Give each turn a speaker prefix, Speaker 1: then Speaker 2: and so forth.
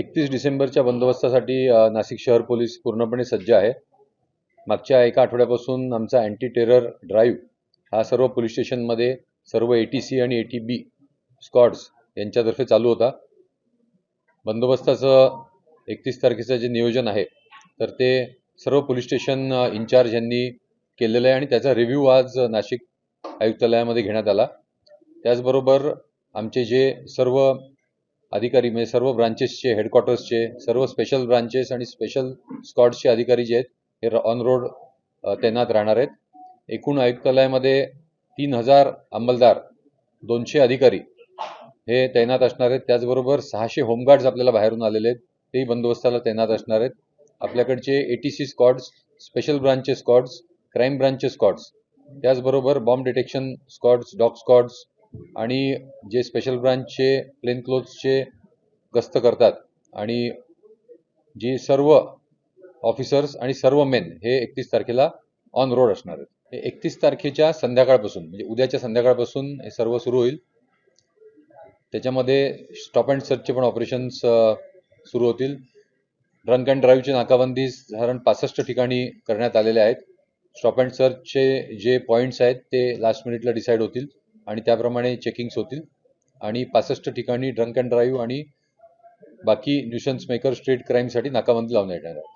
Speaker 1: एकतीस डिसेंबरच्या बंदोबस्तासाठी नाशिक शहर पोलीस पूर्णपणे सज्ज आहे. मागच्या एका आठवड्यापासून आमचा अँटी टेरर ड्राईव्ह हा सर्व पोलीस स्टेशनमध्ये सर्व ए टी सी आणि ए टी बी स्कॉड्स यांच्यातर्फे चालू होता. बंदोबस्ताचं एकतीस तारखेचं जे नियोजन आहे तर ते सर्व पोलीस स्टेशन इन्चार्ज यांनी केलेलं आहे आणि त्याचा रिव्ह्यू आज नाशिक आयुक्तालयामध्ये घेण्यात आला. त्याचबरोबर आमचे जे सर्व अधिकारी म्हणजे सर्व ब्रांचेसचे हेडक्वार्टर्सचे सर्व स्पेशल ब्रांचेस आणि स्पेशल स्कॉडचे अधिकारी जे आहेत हे ऑन रोड तैनात राहणार आहेत. एकूण आयुक्तालयामध्ये तीन हजार अंमलदार दोनशे अधिकारी हे तैनात असणार आहेत. त्याचबरोबर सहाशे होमगार्ड्स आपल्याला बाहेरून आलेले आहेत. तेही बंदोबस्ताला तैनात असणार आहेत. आपल्याकडचे A T C squads special ब्रांचचे squads crime ब्रांचचे स्कॉड्स त्याचबरोबर bomb detection squads dog squads आणि जे स्पेशल ब्रांचचे प्लेन क्लोथ्सचे गस्त करतात आणि जी सर्व ऑफिसर्स आणि सर्व मेन हे एकतीस तारखेला ऑन रोड असणार आहेत. हे एकतीस तारखेच्या संध्याकाळपासून म्हणजे उद्याच्या संध्याकाळपासून हे सर्व सुरू होईल. त्याच्यामध्ये स्टॉप अँड सर्चचे पण ऑपरेशन्स सुरू होतील. ड्रंक अँड ड्राईव्हची नाकाबंदी साधारण पासष्ट ठिकाणी करण्यात आलेले आहेत. स्टॉप अँड सर्चचे जे पॉईंट्स आहेत ते लास्ट मिनिटला डिसाईड होतील. आणि त्याप्रमाणे चेकिंग्स होतील. आणि पासष्ट ठिकाणी ड्रंक अँड ड्राईव्ह आणि बाकी न्युशन्स मेकर स्ट्रीट क्राईमसाठी नाकाबंदी लावण्यात येणार आहे.